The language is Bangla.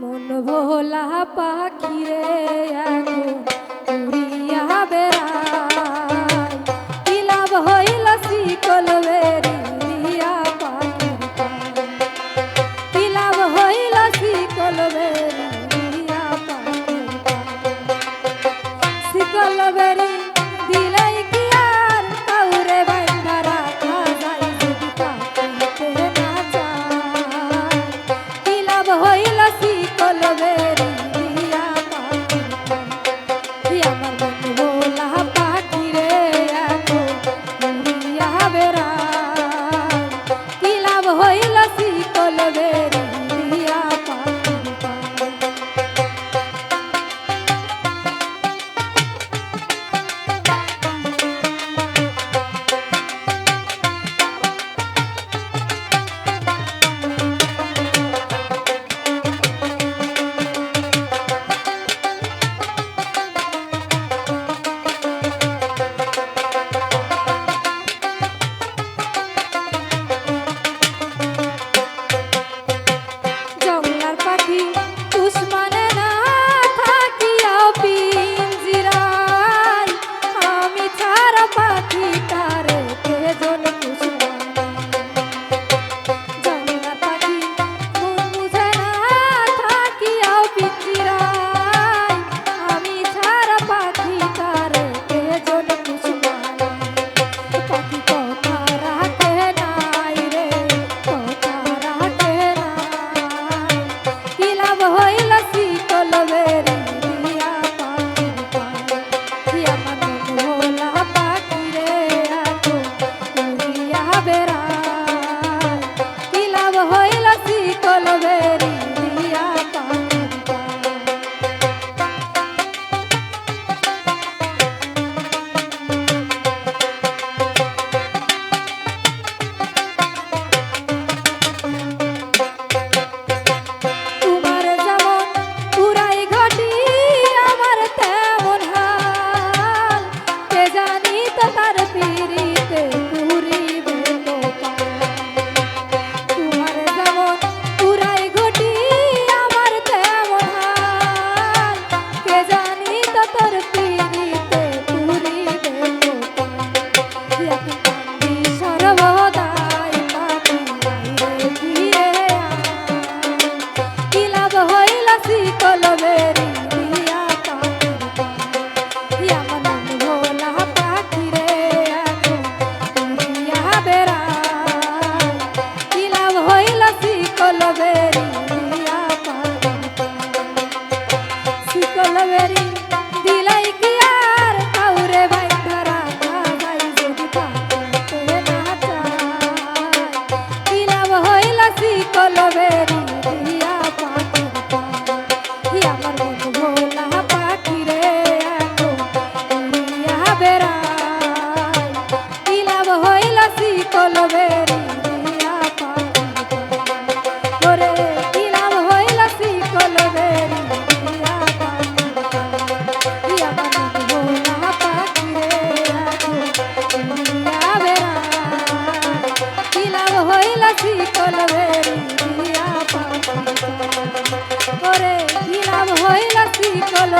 মন ভোলা পাখিরে এখন উড়িয়া হইলা শীতল বেরি দিয়া পাখি করে কি নাম হইলা শীতল